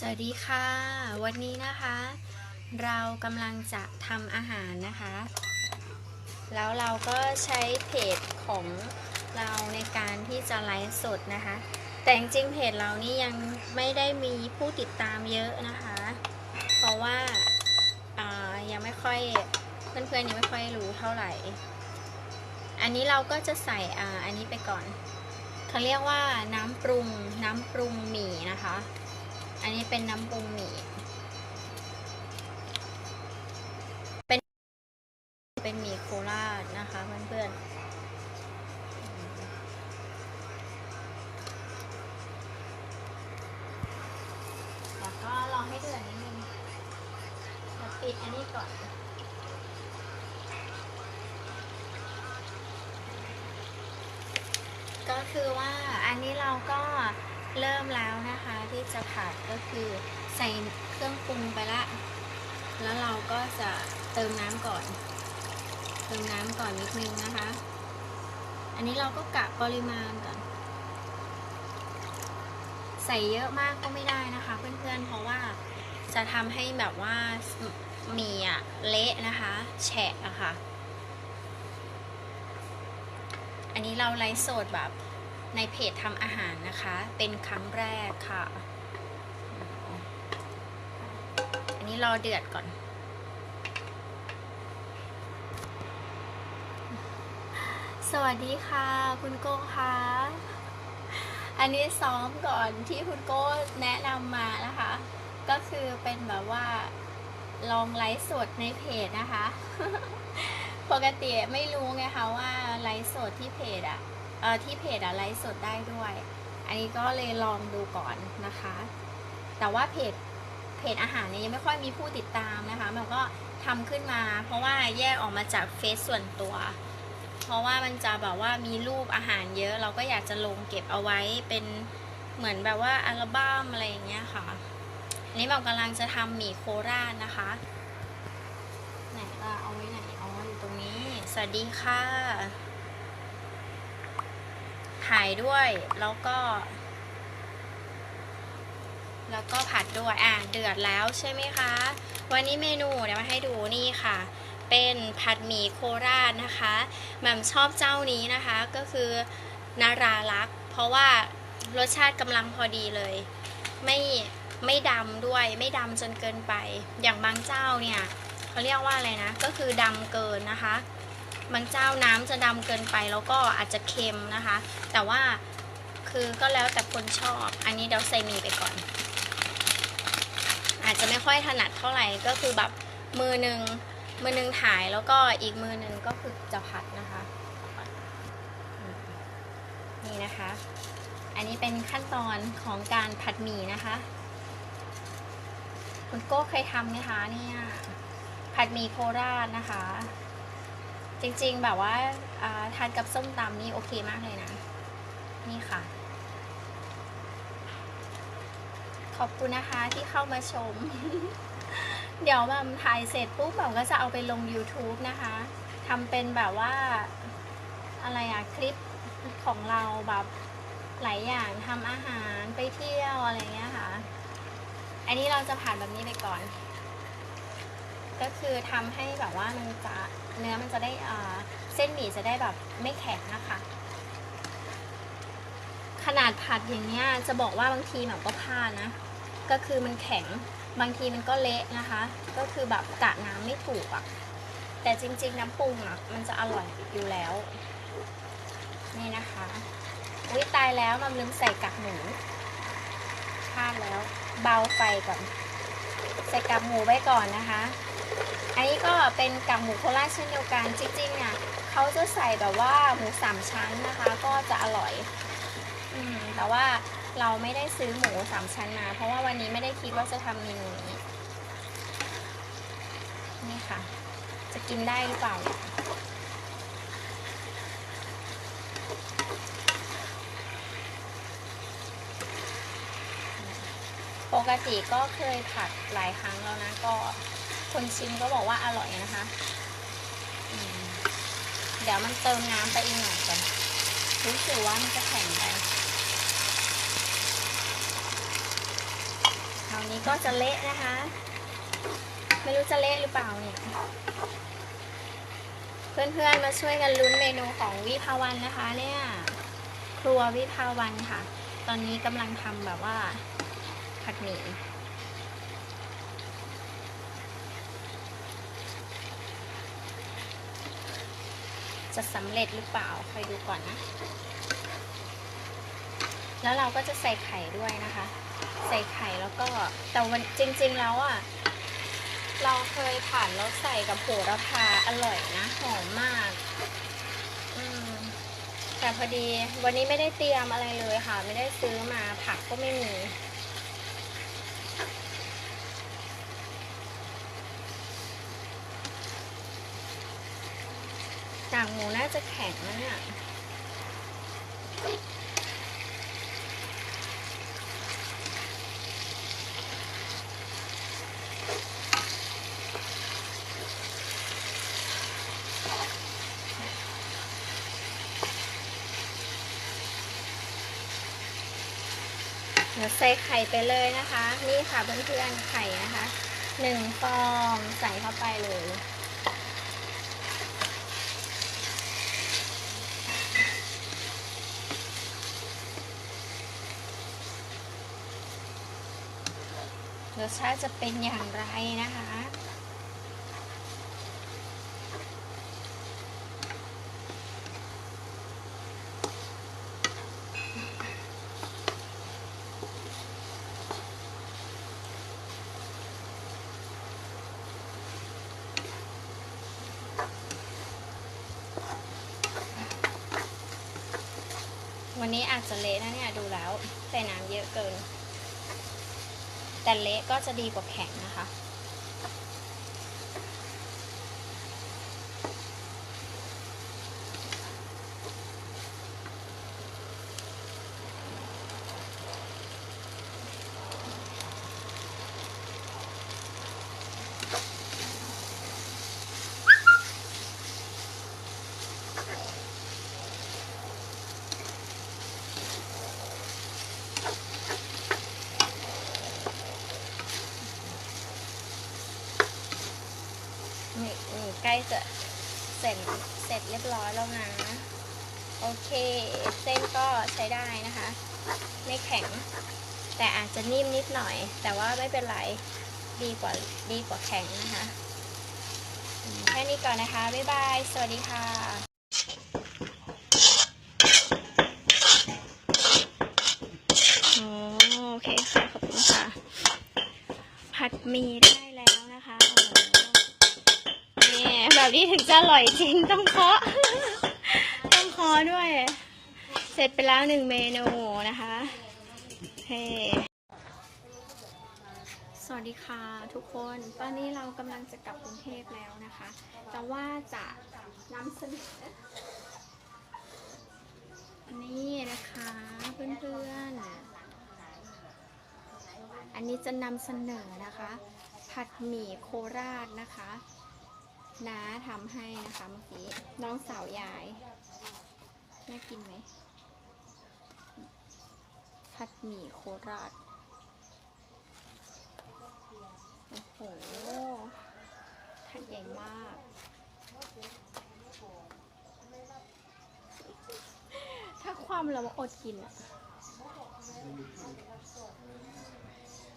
สวัสดีค่ะ วันนี้นะคะ เรากำลังจะทำอาหารนะคะ แล้วเราก็ใช้เพจของเราในการที่จะไลฟ์สดนะคะ แต่จริงเพจเรานี่ยังไม่ได้มีผู้ติดตามเยอะนะคะ เพราะว่าายังไม่ค่อยเพื่อนๆยังไม่ค่อยรู้เท่าไหร่ อันนี้เราก็จะใส่ออันนี้ไปก่อนเขาเรียกว่าน้ำปรุงน้ำปรุงหมี่นะคะ อันนี้เป็นน้ำปรุงหมี่เป็นเป็นหมี่โคราชนะคะเพื่อนๆแล้วก็ลองให้เดือดนิดนึงเดี๋ยวปิดอันนี้ก่อน ก็คือว่าอันนี้เราก็ เริ่มแล้วนะคะที่จะผัดก็คือใส่เครื่องปรุงไปละ แล้วเราก็จะเติมน้ำก่อน เติมน้ำก่อนนิดนึงนะคะ อันนี้เราก็กะปริมาณก่อน ใส่เยอะมากก็ไม่ได้นะคะ เพื่อนๆ เพราะว่าจะทำให้แบบว่าหมีอะเละนะคะแฉะอะค่ะ อันนี้เราไลฟ์สดแบบ ในเพจทำอาหารนะคะ เป็นครั้งแรกค่ะ อันนี้รอเดือดก่อน สวัสดีค่ะ คุณโก้คะอันนี้ซ้อมก่อนที่คุณโก้แนะนำมานะคะ ก็คือเป็นแบบว่าลองไลฟ์สดในเพจนะคะ ปกติไม่รู้ไงคะว่าไลฟ์สดที่เพจอะ ที่เพจอะไลฟ์สดได้ด้วย อันนี้ก็เลยลองดูก่อนนะคะ แต่ว่าเพจเพจอาหารเนี่ยยังไม่ค่อยมีผู้ติดตามนะคะ มันก็ทำขึ้นมา เพราะว่าแยกออกมาจากเฟซส่วนตัว เพราะว่ามันจะแบบว่ามีรูปอาหารเยอะ เราก็อยากจะลงเก็บเอาไว้เป็นเหมือนแบบว่าอัลบั้มอะไรอย่างเงี้ยค่ะอันนี้แบบกำลังจะทำหมี่โคราชนะคะไหนล่ะเอาไว้ไหนอ๋ออยู่ตรงนี้ สวัสดีค่ะ ถ่ายด้วยแล้วก็ แล้วก็ผัดด้วยอะเดือดแล้วใช่ไหมคะ วันนี้เมนูเดี๋ยวมาให้ดูนี่ค่ะ เป็นผัดหมี่โคราชนะคะแหม่มชอบเจ้านี้นะคะก็คือนาราลักษเพราะว่ารสชาติกำลังพอดีเลย ไม่ไม่ดำด้วยไม่ดำจนเกินไป อย่างบางเจ้าเนี่ยเขาเรียกว่าอะไรนะ ก็คือดำเกินนะคะ บางเจ้าน้ำจะดำเกินไปแล้วก็อาจจะเค็มนะคะ แต่ว่าคือก็แล้วแต่คนชอบ อันนี้เดี๋ยวใส่หมีไปก่อน อาจจะไม่ค่อยถนัดเท่าไหร่ก็คือแบบมือหนึ่งมือหนึ่งถ่ายแล้วก็อีกมือหนึ่งก็คือจะผัดนะคะ นี่นะคะ อันนี้เป็นขั้นตอนของการผัดหมี่นะคะ คุณโก้เคยทำไหมคะเนี่ยผัดหมี่โคราชนะคะ จริงๆ แบบว่าทานกับส้มตำนี่โอเคมากเลยนะ นี่ค่ะ ขอบคุณนะคะที่เข้ามาชม เดี๋ยวแบบถ่ายเสร็จปุ๊บแบบก็จะเอาไปลง YouTube นะคะทำเป็นแบบว่าอะไรอะคลิปของเราแบบหลายอย่างทำอาหารไปเที่ยวอะไรเงี้ยค่ะ อันนี้เราจะผ่านแบบนี้ไปก่อน ก็คือทำให้แบบว่ามันจะเนื้อมันจะได้เส้นหมี่จะได้แบบไม่แข็งนะคะ ขนาดผัดอย่างเนี้ยจะบอกว่าบางทีแบบก็พลาดนะ ก็คือมันแข็งบางทีมันก็เละนะคะ ก็คือแบบกะน้ำไม่ถูกอะ่ะ แต่จริง ๆ น้ำปรุงอะ่ะ มันจะอร่อยอยู่แล้ว นี่นะคะอุ้ยตายแล้วมันลืมใส่กากหมูพลาดแล้ว เบาไฟก่อนใส่กากหมูไว้ก่อนนะคะ อันนี้ก็เป็นกากหมูโคราชเช่นเดียวกันจริงๆอะเขาจะใส่แบบว่าหมูสามชั้นนะคะ ก็จะอร่อยอืมแต่ว่าเราไม่ได้ซื้อหมูสามชั้นมา เพราะว่าวันนี้ไม่ได้คิดว่าจะทำเมนูนี้ นี่ค่ะ จะกินได้หรือเปล่าเนี่ยปกติก็เคยผัดหลายครั้งแล้วนะก็ คนชิมก็บอกว่าอร่อยนะคะ เดี๋ยวมันเติมน้ำไปอีกหน่อยก่อนรู้สึกว่ามันจะแข็งไปคราวนนี้ก็จะเละนะคะ ไม่รู้จะเละหรือเปล่าเนี่ย เพื่อนๆมาช่วยกันลุ้นเมนูของวิภาวันนะคะเนี่ยครัววิภาวันค่ะ ตอนนี้กำลังทำแบบว่าผัดหมี่ จะสำเร็จหรือเปล่าคอยดูก่อนนะ แล้วเราก็จะใส่ไข่ด้วยนะคะ ใส่ไข่แล้วก็แต่วันจริง ๆ แล้วอะเราเคยผ่านแล้วใส่กับโหระพาอร่อยนะหอมมากอืมแต่พอดีวันนี้ไม่ได้เตรียมอะไรเลยค่ะ ไม่ได้ซื้อมาผักก็ไม่มี กากหมูน่าจะแข็งนะเนี่ยเดี๋ยวใส่ไข่ไปเลยนะคะ นี่ค่ะเพื่อนๆไข่นะคะหนึ่งฟองใส่เข้าไปเลย รสชาติจะเป็นอย่างไรนะคะ วันนี้อาจจะเละนะเนี่ย ดูแล้วใส่น้ำเยอะเกิน แต่เละก็จะดีกว่าแข็งนะคะ นี่นี่ใกล้จะเส ร็จเสร็จเรียบร้อยแล้วนะ โอเค เส้นก็ใช้ได้นะคะ ไม่แข็ง แต่อาจจะนิ่มนิดหน่อย แต่ว่าไม่เป็นไร ดีกว่าดีกว่าแข็งนะคะ แค่นี้ก่อนนะคะ บ๊ายบาย สวัสดีค่ะโอเคค่ะ ขอบคุณค่ะ ผัดมีได้ แบบนี้ถึงจะอร่อยจริงต้องเคาะ ต้องเคาะด้วย เสร็จไปแล้วหนึ่งเมนูนะคะเฮ้สวัสดีค่ะทุกคน ตอนนี้เรากำลังจะกลับกรุงเทพแล้วนะคะ แต่ว่าจะนำเสนอนี่นะคะเพื่อนๆ อันนี้จะนำเสนอนะคะ ผัดหมี่โคราชนะคะ น้าทำให้นะคะเมื่อกี้ น้องสาวยาย น่ากินไหมผัดหมี่โคราช โอ้โหถัดใหญ่มาก ถ้าความเราอดกินอะ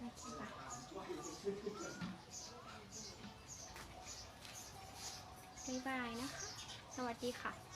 น่ากินปะบ๊ายบายนะคะ สวัสดีค่ะ